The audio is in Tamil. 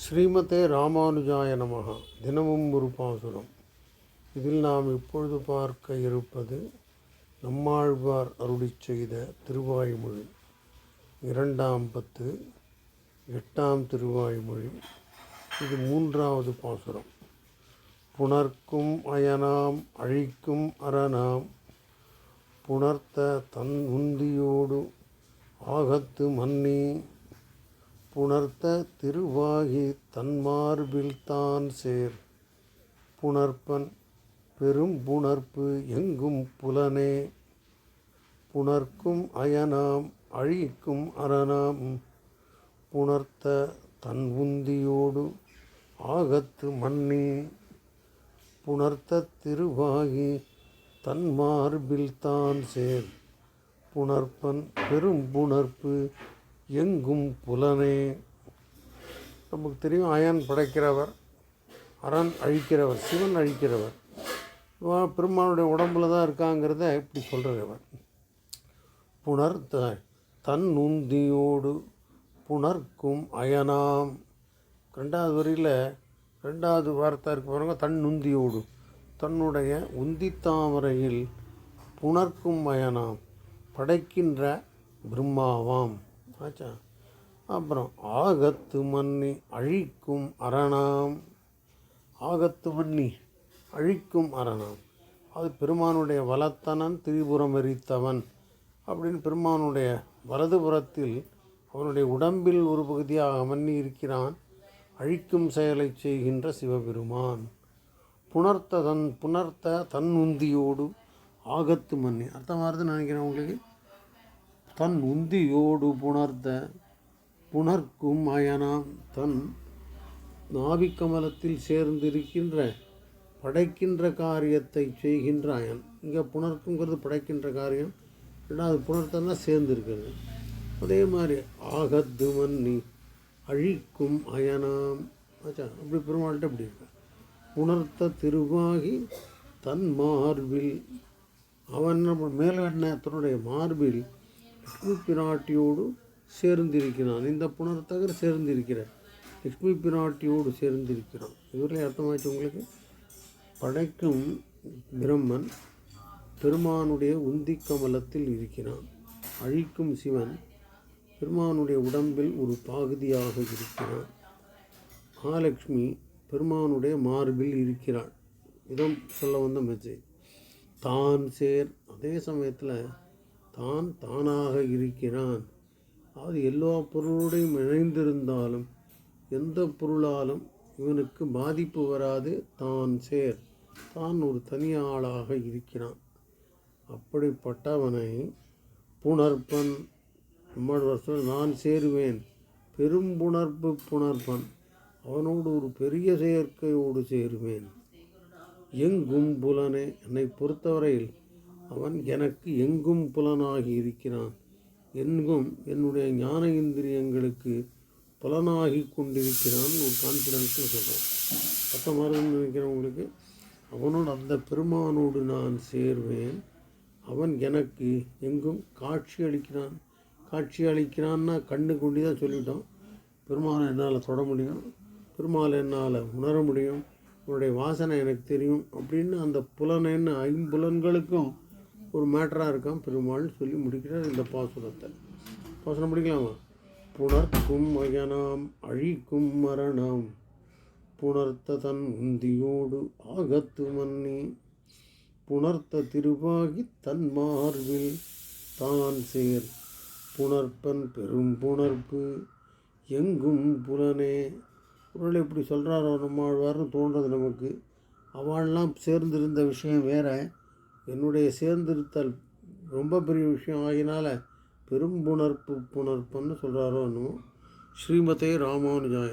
ஸ்ரீமதே ராமானுஜாய நமகா தினமும் ஒரு பாசுரம். இதில் நாம் இப்பொழுது பார்க்க இருப்பது நம்மாழ்வார் அருளி செய்த திருவாய்மொழி. இரண்டாம் பத்து எட்டாம் திருவாய்மொழி. இது மூன்றாவது பாசுரம். புணர்க்கும் அயனாம் அழிக்கும் அரணாம். புணர்த்த தன் உந்தியோடு ஆகத்து மன்னி புணர்த்த திருவாகி தன்மார்பில் தான் சேர். புணர்ப்பன் பெரும் புணர்ப்பு எங்கும் புலனே. புணர்க்கும் அயனாம் அழிக்கும் அரணாம். புணர்த்த தன் உந்தியோடு ஆகத்து மன்னி. புணர்த்த திருவாகி தன் மார்பில் தான் சேர். புணர்ப்பன் பெரும் புணர்ப்பு எங்கும் புலனே. நமக்கு தெரியும் அயன் படைக்கிறவர் அரண் அழிக்கிறவர் சிவன் அழிக்கிறவர். பெருமானுடைய உடம்புல தான் இருக்காங்கிறத இப்படி சொல்கிறவர் இவர். புணர்த்த தன் உந்தியோடு புணர்க்கும் அயனாம். ரெண்டாவது வரியில் ரெண்டாவது வார்த்தை இருக்கு பாருங்க தன் உந்தியோடு தன்னுடைய உந்தித்தாமரையில் புணர்க்கும் அயனாம் படைக்கின்ற பிரம்மாவாம். ஆச்சா. அப்புறம் ஆகத்து மன்னி அழிக்கும் அரணாம். ஆகத்து மன்னி அழிக்கும் அரணாம். அது பெருமானுடைய வலத்தனன் திரிபுரம் எரித்தவன் அப்படின்னு பெருமானுடைய வலதுபுறத்தில் அவனுடைய உடம்பில் ஒரு பகுதியாக மன்னி இருக்கிறான். அழிக்கும் செயலை செய்கின்ற சிவபெருமான். புணர்த்த தன் புணர்த்த தன் உந்தியோடு ஆகத்து மன்னி. அர்த்தமாகிறது நினைக்கிறேன் உங்களுக்கு? தன் உந்தியோடு புணர்த்த புணர்க்கும் அயனாம் தன் நாபிக்கமலத்தில் சேர்ந்திருக்கின்ற படைக்கின்ற காரியத்தை செய்கின்ற அயன். இங்கே புணர்க்குங்கிறது படைக்கின்ற காரியம். ரெண்டாவது புணர்த்தன்னா சேர்ந்துருக்கிறது. அதே மாதிரி ஆகத்து மன்னி அழிக்கும் அயனாம். ஆச்சா அப்படி பெருமாள்கிட்ட அப்படி இருக்கு? புணர்த்த திருவாகி தன் மார்பில் அவன் மேலே தன்னுடைய மார்பில் லக்ஷ்மி பிராட்டியோடு சேர்ந்திருக்கிறான். இந்த புணர்த்தகர் சேர்ந்திருக்கிறார். லக்ஷ்மி பிராட்டியோடு சேர்ந்திருக்கிறான். இதுவரை அர்த்தமாச்சு உங்களுக்கு? படைக்கும் பிரம்மன் பெருமானுடைய உந்தி கமலத்தில் இருக்கிறான். அழிக்கும் சிவன் பெருமானுடைய உடம்பில் ஒரு பகுதியாக இருக்கிறான். மகாலட்சுமி பெருமானுடைய மார்பில் இருக்கிறாள். இதான் சொல்ல வந்த மெசேஜ் தான் சேர். அதே சமயத்தில் தான் தானாக இருக்கிறான். அது எல்லா பொருளோடையும் இணைந்திருந்தாலும் எந்த பொருளாலும் இவனுக்கு பாதிப்பு வராது தான் சேர். தான் ஒரு தனி ஆளாக இருக்கிறான். அப்படிப்பட்டவனை புணர்ப்பன். நம்மாழ்வார் நான் சேருவேன். பெரும் புணர்ப்பு புணர்ப்பன். அவனோடு ஒரு பெரிய செயற்கையோடு சேருவேன். எங்கும் புலனே. என்னை பொறுத்தவரையில் அவன் எனக்கு எங்கும் புலனாகி இருக்கிறான். எங்கும் என்னுடைய ஞான இந்திரியங்களுக்கு புலனாகி கொண்டிருக்கிறான் ஒரு கான்ஃபிடென்ஸில் சொல்கிறான் பத்த மாதிரி நினைக்கிறவங்களுக்கு அவனோட அந்த பெருமானோடு நான் சேர்வேன். அவன் எனக்கு எங்கும் காட்சி அளிக்கிறான். காட்சி அளிக்கிறான்னா கண்ணு கொண்டு தான் சொல்லிட்டோம் பெருமாளை என்னால் தொட முடியும். பெருமாளை என்னால் உணர முடியும். உன்னுடைய வாசனை எனக்கு தெரியும். அப்படின்னு அந்த புலனைன்னு ஐம்புலன்களுக்கும் ஒரு மேட்டராக இருக்கான் பெருமாள் சொல்லி முடிக்கிறார் இந்த பாசுரத்தை. பாசுரம் முடிக்கலாமா? புணர்க்கும் மயனாம் அழிக்கும் மரணம். புணர்த்த தன் உந்தியோடு ஆகத்து மன்னி. புணர்த்த திருவாகி தன் மார்பில் தான் சேர். புணர்ப்பன் பெரும் புணர்ப்பு எங்கும் புலனே. குரல் இப்படி சொல்கிறாரோ நம்மாழ்வார்னு தோன்றது நமக்கு. அவள்லாம் சேர்ந்திருந்த விஷயம் வேறு. என்னுடைய சேர்ந்திருத்தல் ரொம்ப பெரிய விஷயம். ஆகினால பெரும் புணர்ப்பு புணர்ப்புன்னு சொல்கிறாரோ என்னமோ? ஸ்ரீமதே ராமானுஜாய